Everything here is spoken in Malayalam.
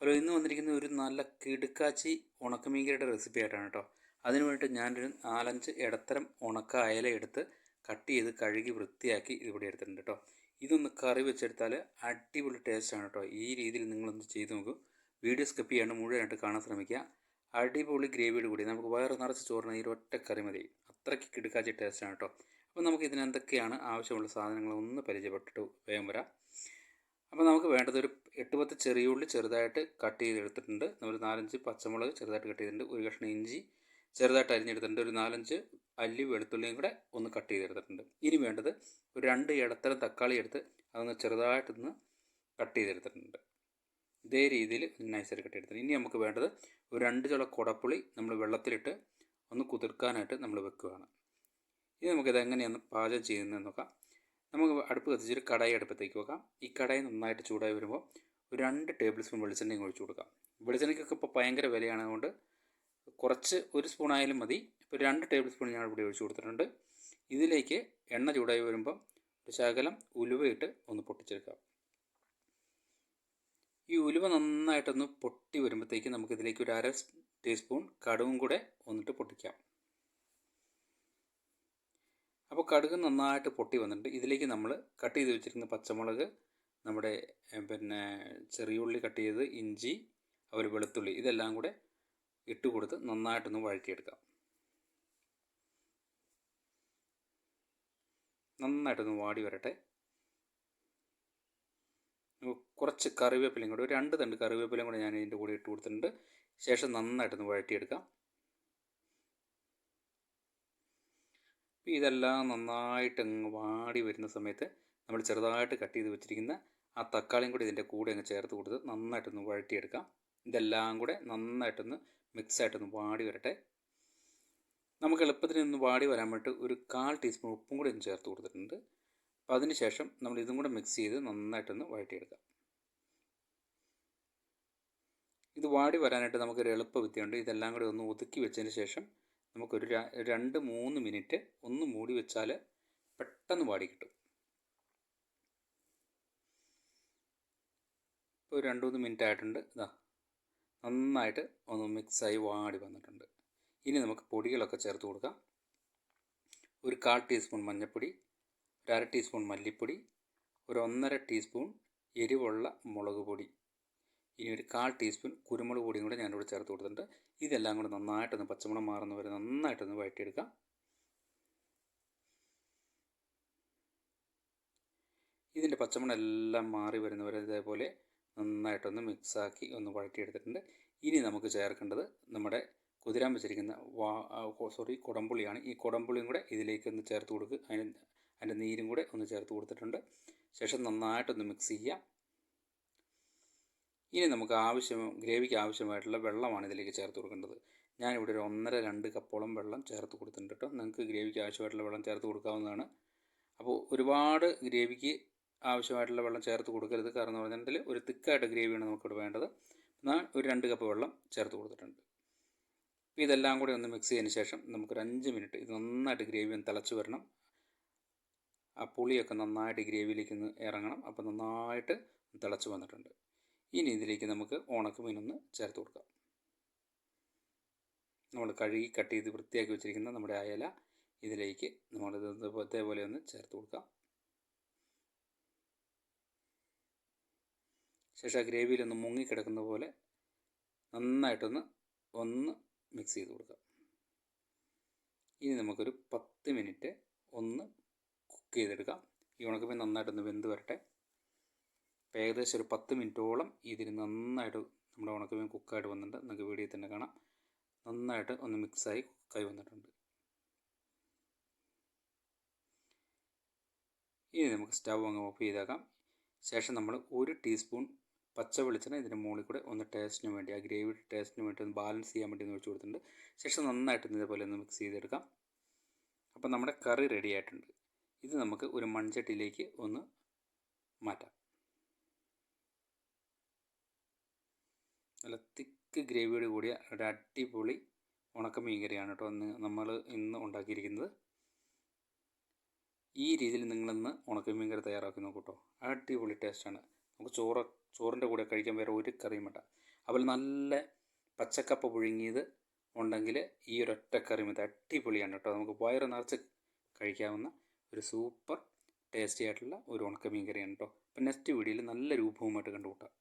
ഹലോ ഇന്ന് വന്നിരിക്കുന്ന ഒരു നല്ല കിടുക്കാച്ചി ഉണക്കമീൻകറിയുടെ റെസിപ്പി ആയിട്ടാണ് കേട്ടോ അതിന് വേണ്ടിയിട്ട് ഞാനൊരു നാലഞ്ച് ഇടത്തരം ഉണക്ക അയല എടുത്ത് കട്ട് ചെയ്ത് കഴുകി വൃത്തിയാക്കി ഇവിടെ എടുത്തിട്ടുണ്ട് കേട്ടോ ഇതൊന്ന് കറി വെച്ചെടുത്താൽ അടിപൊളി ടേസ്റ്റാണ് കേട്ടോ ഈ രീതിയിൽ നിങ്ങളൊന്ന് ചെയ്ത് നോക്കൂ. വീഡിയോ സ്കിപ്പ് ചെയ്യാണ്ട് മുഴുവനായിട്ട് കാണാൻ ശ്രമിക്കുക. അടിപൊളി ഗ്രേവിയോട് കൂടി. നമുക്ക് വയറ് നിറച്ച് ചോറിന് ഈ ഒറ്റ കറി മതി. അത്രയ്ക്ക് കിടുക്കാച്ചി ടേസ്റ്റാണ് കേട്ടോ അപ്പോൾ നമുക്ക് ഇതിനെന്തൊക്കെയാണ് ആവശ്യമുള്ള സാധനങ്ങൾ ഒന്ന് പരിചയപ്പെട്ടിട്ട് വേഗം വരാം. അപ്പോൾ നമുക്ക് വേണ്ടത് ഒരു എട്ട് പത്ത് ചെറിയ ഉള്ളി ചെറുതായിട്ട് കട്ട് ചെയ്തെടുത്തിട്ടുണ്ട്. നമ്മൾ നാലഞ്ച് പച്ചമുളക് ചെറുതായിട്ട് കട്ട് ചെയ്തിട്ടുണ്ട്. ഒരു കഷ്ണം ഇഞ്ചി ചെറുതായിട്ട് അരിഞ്ഞെടുത്തിട്ടുണ്ട്. ഒരു നാലഞ്ച് അല്ലി വെളുത്തുള്ളിയും കൂടെ ഒന്ന് കട്ട് ചെയ്തെടുത്തിട്ടുണ്ട്. ഇനി വേണ്ടത് ഒരു രണ്ട് ഇടത്തരം തക്കാളി എടുത്ത് അതൊന്ന് ചെറുതായിട്ടൊന്ന് കട്ട് ചെയ്തെടുത്തിട്ടുണ്ട്. ഇതേ രീതിയിൽ നൈസായിട്ട് കട്ട് ചെയ്തെടുത്തിട്ടുണ്ട്. ഇനി നമുക്ക് വേണ്ടത് ഒരു രണ്ട് ചുള കുടപ്പുളി നമ്മൾ വെള്ളത്തിലിട്ട് ഒന്ന് കുതിർക്കാനായിട്ട് നമ്മൾ വെക്കുകയാണ്. ഇനി നമുക്കിത് എങ്ങനെയാണ് പാചകം ചെയ്യുന്നതെന്ന് നോക്കാം. നമുക്ക് അടുപ്പ് കത്തിച്ചൊരു കടായി അടുപ്പത്തേക്ക് വെക്കാം. ഈ കടായി നന്നായിട്ട് ചൂടായി വരുമ്പോൾ ഒരു രണ്ട് ടേബിൾ സ്പൂൺ വെളിച്ചെണ്ണയും ഒഴിച്ചു കൊടുക്കാം. വെളിച്ചെണ്ണയ്ക്കൊക്കെ ഇപ്പോൾ ഭയങ്കര വിലയാണ് അതുകൊണ്ട് കുറച്ച് ഒരു സ്പൂൺ ആയാലും മതി. ഇപ്പോൾ രണ്ട് ടേബിൾ സ്പൂൺ ഞാൻ ഇവിടെ ഒഴിച്ചു കൊടുത്തിട്ടുണ്ട്. ഇതിലേക്ക് എണ്ണ ചൂടായി വരുമ്പോൾ ഒരു ശകലം ഉലുവയിട്ട് ഒന്ന് പൊട്ടിച്ചെടുക്കാം. ഈ ഉലുവ നന്നായിട്ടൊന്ന് പൊട്ടി വരുമ്പോഴത്തേക്ക് നമുക്കിതിലേക്ക് ഒരു അര ടീസ്പൂൺ കടുവും കൂടെ ഒന്നിട്ട് പൊട്ടിക്കാം. അപ്പോൾ കടുക് നന്നായിട്ട് പൊട്ടി വന്നിട്ടുണ്ട്. ഇതിലേക്ക് നമ്മൾ കട്ട് ചെയ്ത് വെച്ചിരിക്കുന്ന പച്ചമുളക് നമ്മുടെ പിന്നെ ചെറിയുള്ളി കട്ട് ചെയ്ത് ഇഞ്ചി ഒരു വെളുത്തുള്ളി ഇതെല്ലാം കൂടെ ഇട്ട് കൊടുത്ത് നന്നായിട്ടൊന്ന് വഴറ്റിയെടുക്കാം. നന്നായിട്ടൊന്ന് വാടി വരട്ടെ. കുറച്ച് കറിവേപ്പിലയും കൂടെ ഒരു രണ്ട് തണ്ട് കറിവേപ്പിലയും കൂടെ ഞാൻ ഇതിന്റെ കൂടെ ഇട്ട് കൊടുത്തിട്ടുണ്ട്. ശേഷം നന്നായിട്ടൊന്ന് വഴറ്റിയെടുക്കാം. ഇതെല്ലാം നന്നായിട്ട് അങ്ങ് വാടി വരുന്ന സമയത്ത് നമ്മൾ ചെറുതായിട്ട് കട്ട് ചെയ്ത് വെച്ചിരിക്കുന്ന ആ തക്കാളിയും കൂടി ഇതിന്റെ കൂടെ അങ്ങ് ചേർത്ത് കൊടുത്ത് നന്നായിട്ടൊന്ന് വഴറ്റിയെടുക്കാം. ഇതെല്ലാം കൂടെ നന്നായിട്ടൊന്ന് മിക്സായിട്ടൊന്ന് വാടി വരട്ടെ. നമുക്ക് എളുപ്പത്തിന് ഒന്ന് വാടി വരാൻ വേണ്ടി ഒരു കാൽ ടീസ്പൂൺ ഉപ്പും കൂടി ഒന്ന് ചേർത്ത് കൊടുത്തിട്ടുണ്ട്. അപ്പോൾ അതിന് ശേഷം നമ്മൾ ഇതും കൂടെ മിക്സ് ചെയ്ത് നന്നായിട്ടൊന്ന് വഴറ്റിയെടുക്കാം. ഇത് വാടി വരാനായിട്ട് നമുക്കൊരു എളുപ്പ വിദ്യയുണ്ട്. ഇതെല്ലാം കൂടി ഒന്ന് ഒതുക്കി വെച്ചതിന് ശേഷം നമുക്കൊരു രണ്ട് മൂന്ന് മിനിറ്റ് ഒന്ന് മൂടി വെച്ചാൽ പെട്ടെന്ന് വാടി കിട്ടും. ഇപ്പോൾ രണ്ട് മൂന്ന് മിനിറ്റ് ആയിട്ടുണ്ട്. ഇതാ നന്നായിട്ട് ഒന്ന് മിക്സായി വാടി വന്നിട്ടുണ്ട്. ഇനി നമുക്ക് പൊടികളൊക്കെ ചേർത്ത് കൊടുക്കാം. ഒരു കാൽ ടീസ്പൂൺ മഞ്ഞൾപ്പൊടി ഒരു അര ടീസ്പൂൺ മല്ലിപ്പൊടി ഒരു ഒന്നര ടീസ്പൂൺ എരിവുള്ള മുളക് പൊടി. ഇനി ഒരു കാൽ ടീസ്പൂൺ കുരുമുളക് പൊടിയും കൂടെ ഞാനിവിടെ ചേർത്ത് കൊടുത്തിട്ടുണ്ട്. ഇതെല്ലാം കൂടെ നന്നായിട്ടൊന്ന് പച്ചമുളക് മാറുന്ന വരെ നന്നായിട്ടൊന്ന് വഴറ്റിയെടുക്കാം. ഇതിന്റെ പച്ചമുളക് എല്ലാം മാറി വരുന്നവരെ ഇതേപോലെ നന്നായിട്ടൊന്ന് മിക്സാക്കി ഒന്ന് വഴറ്റിയെടുത്തിട്ടുണ്ട്. ഇനി നമുക്ക് ചേർക്കേണ്ടത് നമ്മുടെ കുതിരാൻ വെച്ചിരിക്കുന്ന വാ സോറി കുടംപുളിയാണ്. ഈ കുടംപുളിയും കൂടെ ഇതിലേക്ക് ഒന്ന് ചേർത്ത് കൊടുക്കുക അതിന് അതിന്റെ നീരും കൂടെ ഒന്ന് ചേർത്ത് കൊടുത്തിട്ടുണ്ട്. ശേഷം നന്നായിട്ടൊന്ന് മിക്സ് ചെയ്യാം ഇനി നമുക്ക് ആവശ്യം ഗ്രേവിക്ക് ആവശ്യമായിട്ടുള്ള വെള്ളമാണ് ഇതിലേക്ക് ചേർത്ത് കൊടുക്കേണ്ടത്. ഞാനിവിടെ ഒരു ഒന്നര രണ്ട് കപ്പോളം വെള്ളം ചേർത്ത് കൊടുത്തിട്ടുണ്ട് കേട്ടോ. നിങ്ങൾക്ക് ഗ്രേവിക്ക് ആവശ്യമായിട്ടുള്ള വെള്ളം ചേർത്ത് കൊടുക്കാവുന്നതാണ്. അപ്പോൾ ഒരുപാട് ഗ്രേവിക്ക് ആവശ്യമായിട്ടുള്ള വെള്ളം ചേർത്ത് കൊടുക്കരുത്. കാരണം എന്ന് പറഞ്ഞാൽ ഒരു തിക്കായിട്ട് ഗ്രേവിയാണ് നമുക്കിവിടെ വേണ്ടത്. എന്നാൽ ഒരു രണ്ട് കപ്പ് വെള്ളം ചേർത്ത് കൊടുത്തിട്ടുണ്ട്. അപ്പോൾ ഇതെല്ലാം കൂടി ഒന്ന് മിക്സ് ചെയ്തതിന് ശേഷം നമുക്കൊരു അഞ്ച് മിനിറ്റ് ഇത് നന്നായിട്ട് ഗ്രേവി ഒന്ന് തിളച്ച് വരണം. ആ പുളിയൊക്കെ നന്നായിട്ട് ഗ്രേവിയിലേക്ക് ഇറങ്ങണം. അപ്പോൾ നന്നായിട്ട് തിളച്ച് വന്നിട്ടുണ്ട്. ഇനി ഇതിലേക്ക് നമുക്ക് ഉണക്കമീനൊന്ന് ചേർത്ത് കൊടുക്കാം. നമ്മൾ കഴുകി കട്ട് ചെയ്ത് വൃത്തിയാക്കി വെച്ചിരിക്കുന്ന നമ്മുടെ അയല ഇതിലേക്ക് നമ്മളിത് ഇതേപോലെ ഒന്ന് ചേർത്ത് കൊടുക്കാം. ശേഷം ആ ഗ്രേവിയിലൊന്ന് മുങ്ങിക്കിടക്കുന്ന പോലെ നന്നായിട്ടൊന്ന് ഒന്ന് മിക്സ് ചെയ്ത് കൊടുക്കാം. ഇനി നമുക്കൊരു പത്ത് മിനിറ്റ് ഒന്ന് കുക്ക് ചെയ്തെടുക്കാം. ഈ ഉണക്കമീൻ നന്നായിട്ടൊന്ന് വെന്ത് വരട്ടെ. അപ്പോൾ ഏകദേശം ഒരു പത്ത് മിനിറ്റോളം ഇതിന് നന്നായിട്ട് നമ്മുടെ ഉണക്കമീൻ കുക്കായിട്ട് വന്നിട്ടുണ്ട്. നിങ്ങൾക്ക് വീഡിയോയിൽ തന്നെ കാണാം. നന്നായിട്ട് ഒന്ന് മിക്സായി കുക്കായി വന്നിട്ടുണ്ട്. ഇനി നമുക്ക് സ്റ്റവ് അങ്ങ് ഓഫ് ചെയ്താക്കാം. ശേഷം നമ്മൾ ഒരു ടീസ്പൂൺ പച്ച വെളിച്ചെണ്ണ ഇതിന്റെ മുകളിൽ കൂടെ ഒന്ന് ടേസ്റ്റിന് വേണ്ടി ആ ഗ്രേവി ടേസ്റ്റിന് വേണ്ടി ഒന്ന് ബാലൻസ് ചെയ്യാൻ വേണ്ടി ഒന്ന് കൊടുത്തിട്ടുണ്ട്. ശേഷം നന്നായിട്ട് ഇതേപോലെ ഒന്ന് മിക്സ് ചെയ്തെടുക്കാം. അപ്പം നമ്മുടെ കറി റെഡി ആയിട്ടുണ്ട്. ഇത് നമുക്ക് ഒരു മൺചട്ടിയിലേക്ക് ഒന്ന് മാറ്റാം. നല്ല തിക്ക് ഗ്രേവിയോട് കൂടിയ ഒരു അടിപൊളി ഉണക്ക മീൻ കറിയാണ് കേട്ടോ ഇന്ന് നമ്മൾ ഇന്ന് ഉണ്ടാക്കിയിരിക്കുന്നത്. ഈ രീതിയിൽ നിങ്ങളിന്ന് ഉണക്ക മീൻ കറി തയ്യാറാക്കി നോക്കൂ കേട്ടോ. അടിപൊളി ടേസ്റ്റാണ്. നമുക്ക് ചോറ് ചോറിന്റെ കൂടെ കഴിക്കാൻ വേറെ ഒരു കറിയും വേണ്ട. അതുപോലെ നല്ല പച്ചക്കപ്പ പുഴുങ്ങിയത് ഉണ്ടെങ്കിൽ ഈ ഒറ്റ കറി മതി. അടിപൊളിയാണ് കേട്ടോ. നമുക്ക് വയറ് നിറച്ച് കഴിക്കാവുന്ന ഒരു സൂപ്പർ ടേസ്റ്റി ആയിട്ടുള്ള ഒരു ഉണക്കമീൻ കറിയാണ് കേട്ടോ. അപ്പം നെക്സ്റ്റ് വീഡിയോയിൽ നല്ല രൂപവുമായിട്ട് കണ്ടുമുട്ടാം.